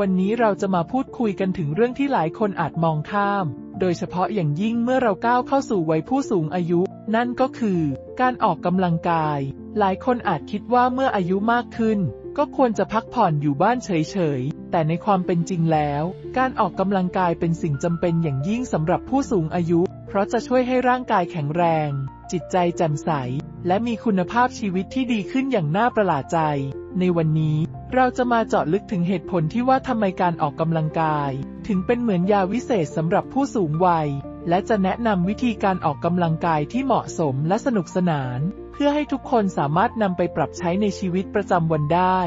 วันนี้เราจะมาพูดคุยกันถึงเรื่องที่หลายคนอาจมองข้าม โดยเฉพาะอย่างยิ่งเมื่อเราก้าวเข้าสู่วัยผู้สูงอายุ นั่นก็คือ การออกกำลังกาย หลายคนอาจคิดว่าเมื่ออายุมากขึ้น ก็ควรจะพักผ่อนอยู่บ้านเฉยๆ แต่ในความเป็นจริงแล้ว การออกกำลังกายเป็นสิ่งจำเป็นอย่างยิ่งสำหรับผู้สูงอายุ เพราะจะช่วยให้ร่างกายแข็งแรง จิตใจแจ่มใส และมีคุณภาพชีวิตที่ดีขึ้นอย่างน่าประหลาดใจ ในวันนี้ เราจะมาเจาะลึกถึงเหตุผลที่ว่าทำไมการออกกำลังกาย ถึงเป็นเหมือนยาวิเศษสำหรับผู้สูงวัย และจะแนะนำวิธีการออกกำลังกายที่เหมาะสมและสนุกสนาน เพื่อให้ทุกคนสามารถนำไปปรับใช้ในชีวิตประจำวันได้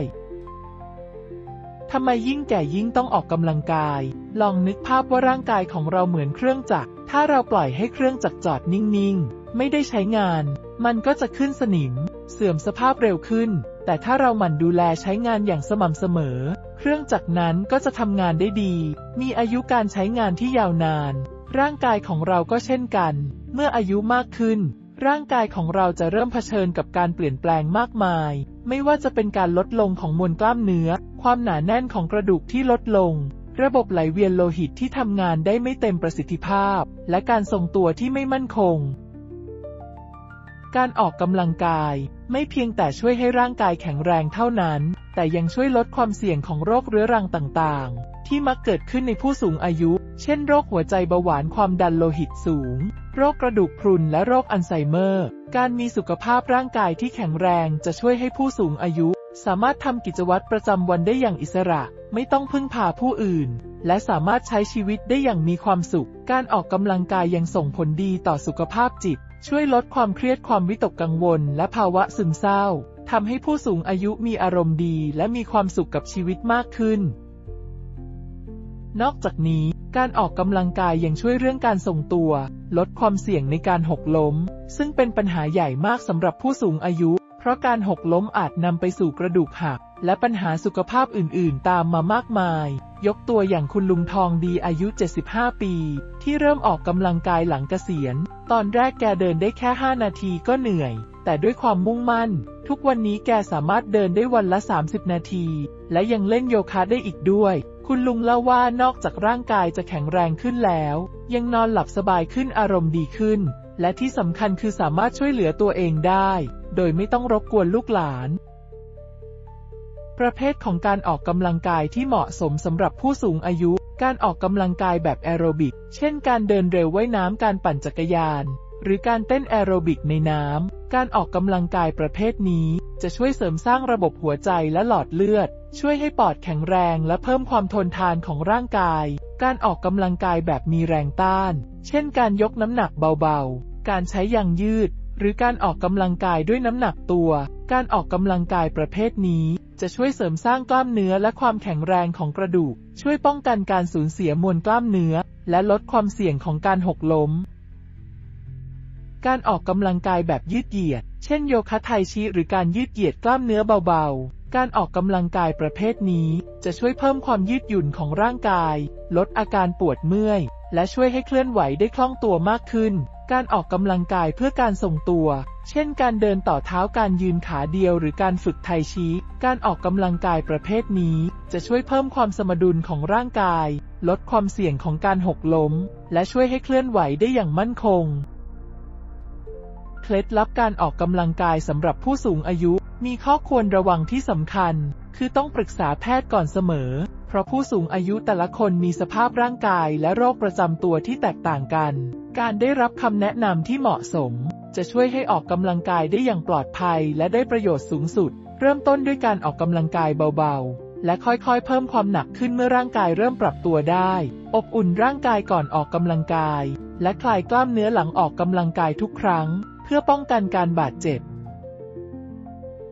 ทำไมยิ่งแก่ยิ่งต้องออกกำลังกาย ลองนึกภาพว่าร่างกายของเราเหมือนเครื่องจักร ถ้าเราปล่อยให้เครื่องจักรจอดนิ่งๆ ไม่ได้ใช้งาน มันก็จะขึ้นสนิม เสื่อมสภาพเร็วขึ้น แต่ถ้าเราหมั่นดูแลใช้งานอย่างสม่ำเสมอ เครื่องจักรนั้นก็จะทำงานได้ดี มีอายุการใช้งานที่ยาวนาน ร่างกายของเราก็เช่นกัน เมื่ออายุมากขึ้น ร่างกายของเราจะเริ่มเผชิญกับการเปลี่ยนแปลงมากมาย ไม่ว่าจะเป็นการลดลงของมวลกล้ามเนื้อ ความหนาแน่นของกระดูกที่ลดลง ระบบไหลเวียนโลหิตที่ทำงานได้ไม่เต็มประสิทธิภาพ และการทรงตัวที่ไม่มั่นคง การออกกำลังกาย ไม่เพียงแต่ช่วยให้ร่างกายแข็งแรงเท่านั้น แต่ยังช่วยลดความเสี่ยงของโรคเรื้อรังต่างๆ ที่มักเกิดขึ้นในผู้สูงอายุ เช่นโรคหัวใจเบาหวานความดันโลหิตสูง โรคกระดูกพรุนและโรคอัลไซเมอร์ การมีสุขภาพร่างกายที่แข็งแรงจะช่วยให้ผู้สูงอายุ สามารถทำกิจวัตรประจำวันได้อย่างอิสระ ไม่ต้องพึ่งพาผู้อื่น และสามารถใช้ชีวิตได้อย่างมีความสุข การออกกำลังกายยังส่งผลดีต่อสุขภาพจิต ช่วยลดความเครียดความวิตกกังวล และภาวะซึมเศร้าทำให้ผู้สูงอายุมีอารมณ์ดี และมีความสุขกับชีวิตมากขึ้น นอกจากนี้การออกกำลังกายยังช่วยเรื่องการทรงตัว ลดความเสี่ยงในการหกล้ม ซึ่งเป็นปัญหาใหญ่มากสำหรับผู้สูงอายุ เพราะการหกล้มอาจนำไปสู่กระดูกหัก และปัญหาสุขภาพอื่น ๆ ตามมามากมาย ยกตัวอย่างคุณลุงทองดีอายุ 75 ปี ที่เริ่มออกกำลังกายหลังเกษียณ ตอนแรกแกเดินได้แค่ 5 นาทีก็เหนื่อย แต่ด้วยความมุ่งมั่น ทุกวันนี้แกสามารถเดินได้วันละ 30 นาที และยังเล่นโยคะได้อีกด้วย คุณลุงเล่าว่านอกจากร่างกายจะแข็งแรงขึ้นแล้ว ยังนอนหลับสบายขึ้นอารมณ์ดีขึ้น และที่สำคัญคือสามารถช่วยเหลือตัวเองได้ โดยไม่ต้องรบกวนลูกหลาน ประเภทของการออกกำลังกายที่เหมาะสมสำหรับผู้สูงอายุ การออกกำลังกายแบบแอโรบิก เช่นการเดินเร็วว่ายน้ำการปั่นจักรยาน หรือการเต้นแอโรบิกในน้ำ การออกกำลังกายประเภทนี้ จะช่วยเสริมสร้างระบบหัวใจและหลอดเลือด ช่วยให้ปอดแข็งแรงและเพิ่มความทนทานของร่างกาย การออกกำลังกายแบบมีแรงต้าน เช่นการยกน้ำหนักเบาๆ การใช้ยางยืด หรือการออกกำลังกายด้วยน้ำหนักตัว การออกกำลังกายประเภทนี้ จะช่วยเสริมสร้างกล้ามเนื้อและความแข็งแรงของกระดูก ช่วยป้องกันการสูญเสียมวลกล้ามเนื้อ และลดความเสี่ยงของการหกล้ม การออกกำลังกายแบบยืดเหยียด เช่นโยคะไทชิหรือการยืดเหยียดกล้ามเนื้อเบาๆ การออกกำลังกายประเภทนี้ จะช่วยเพิ่มความยืดหยุ่นของร่างกาย ลดอาการปวดเมื่อยและช่วยให้เคลื่อนไหวได้คล่องตัวมากขึ้น การออกกำลังกายเพื่อการทรงตัว เช่นการเดินต่อเท้าการยืนขาเดียวหรือการฝึกไทชีการออกกำลังกายประเภทนี้ จะช่วยเพิ่มความสมดุลของร่างกาย ลดความเสี่ยงของการหกล้ม และช่วยให้เคลื่อนไหวได้อย่างมั่นคง เคล็ดลับการออกกำลังกายสำหรับผู้สูงอายุ มีข้อควรระวังที่สำคัญ คือต้องปรึกษาแพทย์ก่อนเสมอ เพราะผู้สูงอายุแต่ละคนมีสภาพร่างกายและโรคประจำตัวที่แตกต่างกัน การได้รับคำแนะนำที่เหมาะสม จะช่วยให้ออกกำลังกายได้อย่างปลอดภัยและได้ประโยชน์สูงสุด เริ่มต้นด้วยการออกกำลังกายเบาๆ และค่อยๆ เพิ่มความหนักขึ้นเมื่อร่างกายเริ่มปรับตัวได้ อบอุ่นร่างกายก่อนออกกำลังกาย และคลายกล้ามเนื้อหลังออกกำลังกายทุกครั้ง เพื่อป้องกันการบาดเจ็บ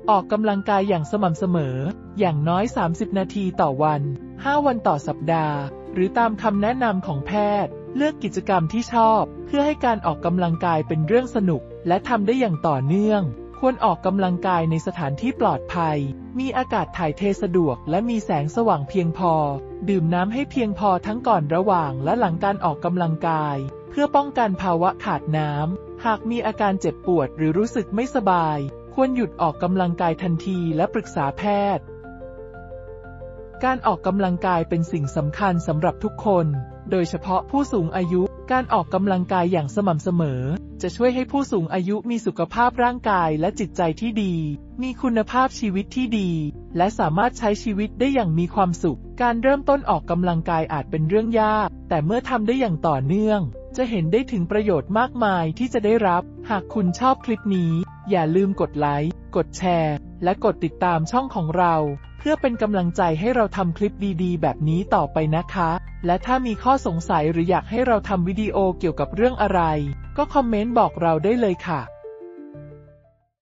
ออกกำลังกายอย่างสม่ำเสมอ อย่างน้อย 30 นาทีต่อวัน 5 วันต่อสัปดาห์ หรือตามคำแนะนำของแพทย์ เลือกกิจกรรมที่ชอบ เพื่อให้การออกกำลังกายเป็นเรื่องสนุก และทำได้อย่างต่อเนื่อง ควรออกกำลังกายในสถานที่ปลอดภัย มีอากาศถ่ายเทสะดวก และมีแสงสว่างเพียงพอ ดื่มน้ำให้เพียงพอทั้งก่อนระหว่างและหลังการออกกำลังกาย เพื่อป้องกันภาวะขาดน้ำหากมีอาการเจ็บปวดหรือรู้สึกไม่สบาย ควรหยุดออกกำลังกายทันทีและปรึกษาแพทย์ การออกกำลังกายเป็นสิ่งสำคัญสำหรับทุกคน โดยเฉพาะผู้สูงอายุ การออกกำลังกายอย่างสม่ำเสมอ จะช่วยให้ผู้สูงอายุมีสุขภาพร่างกายและจิตใจที่ดี มีคุณภาพชีวิตที่ดี และสามารถใช้ชีวิตได้อย่างมีความสุข การเริ่มต้นออกกำลังกายอาจเป็นเรื่องยาก แต่เมื่อทำได้อย่างต่อเนื่อง จะเห็นได้ถึงประโยชน์มากมายที่จะได้รับ หากคุณชอบคลิปนี้ อย่าลืมกดไลค์ กดแชร์ และกดติดตามช่องของเรา เพื่อเป็นกำลังใจให้เราทำคลิปดีๆ แบบนี้ต่อไปนะคะ และถ้ามีข้อสงสัยหรืออยากให้เราทำวิดีโอเกี่ยวกับเรื่องอะไร ก็คอมเมนต์บอกเราได้เลยค่ะ